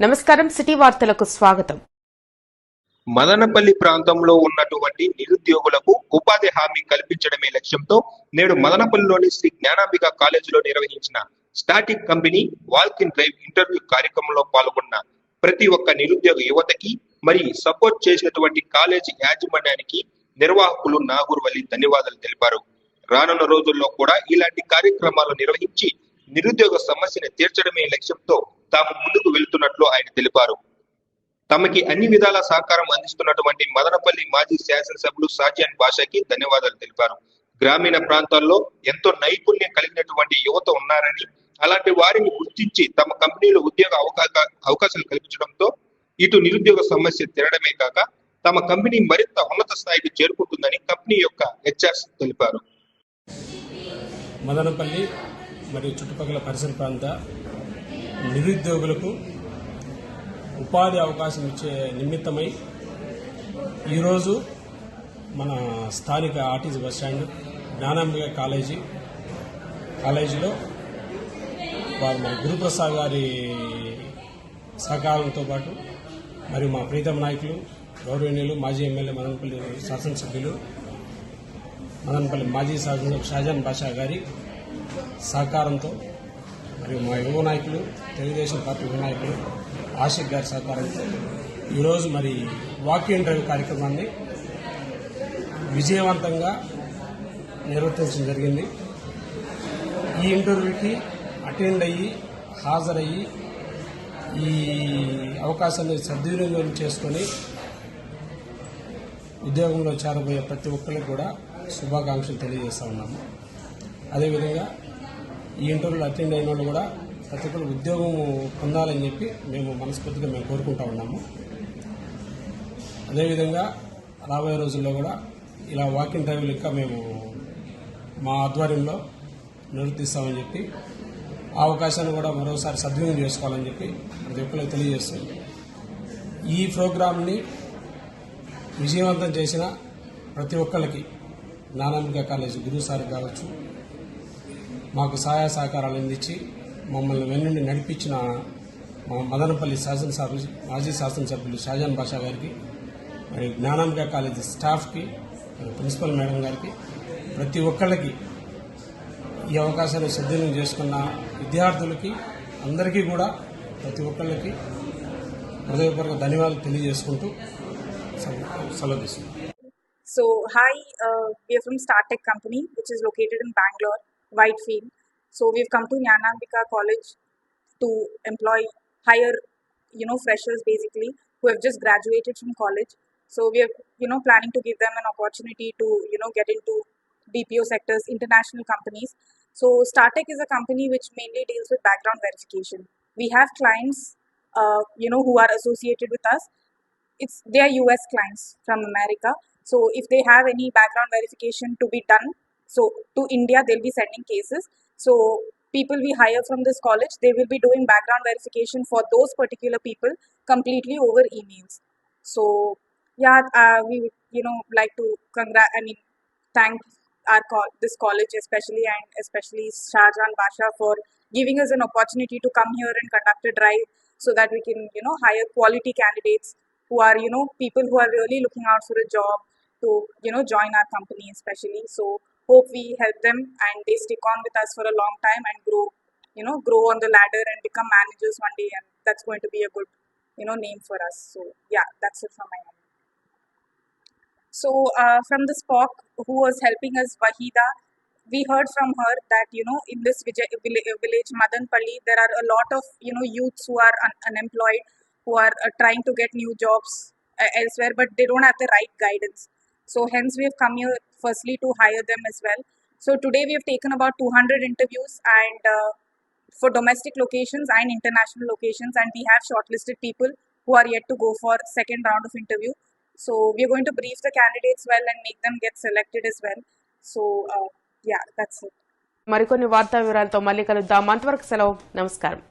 నమస్కారం సిటీ వార్తలకు స్వాగతం. మదనపల్లి ప్రాంతంలో ఉన్నటువంటి నిరుద్యోగులకు ఉపాధి హామీ కల్పించడమే లక్ష్యంతో నేడు మదనపల్లిలోని శ్రీ జ్ఞానాంబిక కాలేజీలో నిర్వహించిన static company walk in drive interview కార్యక్రమంలో పాల్గొన్న ప్రతి ఒక్క నిరుద్యోగ యువతకి మరి సపోర్ట్ చేసినటువంటి కాలేజీ యాజమాన్యానికి నిర్వాహకులు నాగూర్ వల్లి ధన్యవాదాలు తెలిపారు. రానున్న రోజుల్లో కూడా ఇలాంటి కార్యక్రమాలు నిర్వహించి నిరుద్యోగ సమస్యను తీర్చడమే లక్ష్యంతో తాము ముందుకు వెళ్తున్నట్లు ఆయన తెలిపారు. తమకి అన్ని విధాల సహకారం అందిస్తున్నటువంటి మదనపల్లి మాజీ శాసనసభ్యులు సాజియాన్ భాషకి ధన్యవాదాలు తెలిపారు. గ్రామీణ ప్రాంతాల్లో ఎంతో నైపుణ్యం కలిగినటువంటి యువత ఉన్నారని అలాంటి వారిని గుర్తించి తమ కంపెనీలో ఉద్యోగ అవకాశ అవకాశాలు కల్పించడంతో ఇటు నిరుద్యోగ సమస్య తినడమే కాక తమ కంపెనీ మరింత ఉన్నత స్థాయికి చేరుకుంటుందని కంపెనీ యొక్క హెచ్ఆర్స్ తెలిపారు. మదనపల్లి మరియు చుట్టుపక్కల పరిసర ప్రాంత నిరుద్యోగులకు ఉపాధి అవకాశం ఇచ్చే నిమిత్తమై ఈరోజు మన స్థానిక RTC bus stand Gnanambika college కాలేజీలో వారు మన గురుప్రసాద్ గారి సహకారంతో పాటు మరియు మా ప్రీతం నాయకులు గౌరవనీయులు మాజీ ఎమ్మెల్యే మదనపల్లి శాసనసభ్యులు మదనపల్లి మాజీ శాసనసభ్యులు షాజాన్ బాషా గారి సహకారంతో మరియు మా యువ నాయకులు తెలుగుదేశం పార్టీ యువ నాయకులు ఆషిక్ గారి సహకారంతో ఈరోజు మరి వాకింగ్ డ్రైవ్ కార్యక్రమాన్ని విజయవంతంగా నిర్వర్తించడం జరిగింది. ఈ ఇంటర్వ్యూకి అటెండ్ అయ్యి హాజరయ్యి ఈ అవకాశాన్ని సద్వినియోగం చేసుకొని ఉద్యోగంలో చేరబోయే ప్రతి ఒక్కరికి కూడా శుభాకాంక్షలు తెలియజేస్తా ఉన్నాము. అదేవిధంగా ఈ ఇంటర్వ్యూలు అటెండ్ అయిన వాళ్ళు కూడా ప్రతి ఒక్కరు ఉద్యోగం పొందాలని చెప్పి మేము మనస్ఫూర్తిగా మేము కోరుకుంటా ఉన్నాము. అదేవిధంగా రాబోయే రోజుల్లో కూడా ఇలా వాకింగ్ డ్రైవ్లు ఇంకా మేము మా ఆధ్వర్యంలో నిర్వర్తిస్తామని చెప్పి ఆ అవకాశాన్ని కూడా మరోసారి సద్వినియోగం చేసుకోవాలని చెప్పి ప్రతి ఒక్కరికి తెలియజేస్తుంది ఈ ప్రోగ్రాంని విజయవంతం చేసిన ప్రతి ఒక్కరికి జ్ఞానాంబిక కాలేజీ గురువు సార్ కావచ్చు మాకు సహాయ సహకారాలు అందించి మమ్మల్ని వెన్నుండి నడిపించిన మా మదనపల్లి శాసనసభ మాజీ శాసనసభ్యులు షాజాన్ బాషా గారికి మరి జ్ఞానాంబిక కాలేజీ స్టాఫ్కి ప్రిన్సిపల్ మేడం గారికి ప్రతి ఒక్కళ్ళకి ఈ అవకాశాన్ని సద్వినియోగం చేసుకున్న విద్యార్థులకి అందరికీ కూడా ప్రతి ఒక్కళ్ళకి హృదయపూర్వక ధన్యవాదాలు తెలియజేసుకుంటూ సెలవు- so hi So, from Startek company which is located in Bengaluru Whitefield. So, we've come to Jnanambika College to employ, hire, you know, freshers basically who have just graduated from college. So, we are, you know, planning to give them an opportunity to, you know, get into BPO sectors, international companies. So, StarTech is a company which mainly deals with background verification. We have clients, uh, you know, who are associated with us it's they are US clients from America. So if they have any background verification to be done, so to India they'll be sending cases. So people we hire from this college, they will be doing background verification for those particular people completely over emails. So yeah, uh, we you know like to congrat. I mean, thank our co- this college especially and especially Shahjahan Basha for giving us an opportunity to come here and conduct a drive so that we can you know hire quality candidates who are you know people who are really looking out for a job to you know join our company especially so hope we help them and they stick on with us for a long time and grow you know grow on the ladder and become managers one day and that's going to be a good you know name for us. So yeah that's it from my end. So uh, from the spock who was helping us wahida we heard from her that you know in this village, madanpalli there are a lot of you know youths who are un- unemployed who are uh, trying to get new jobs uh, elsewhere but they don't have the right guidance so hence we have come here firstly to hire them as well so today we have taken about 200 interviews and uh, for domestic locations and international locations and we have shortlisted people who are yet to go for second round of interview so we are going to brief the candidates well and make them get selected as well so uh, yeah that's it మరికొన్ని వార్తా వివరాలతో మళ్ళీ కలుద్దాం అంతవరకు సెలవు నమస్కారం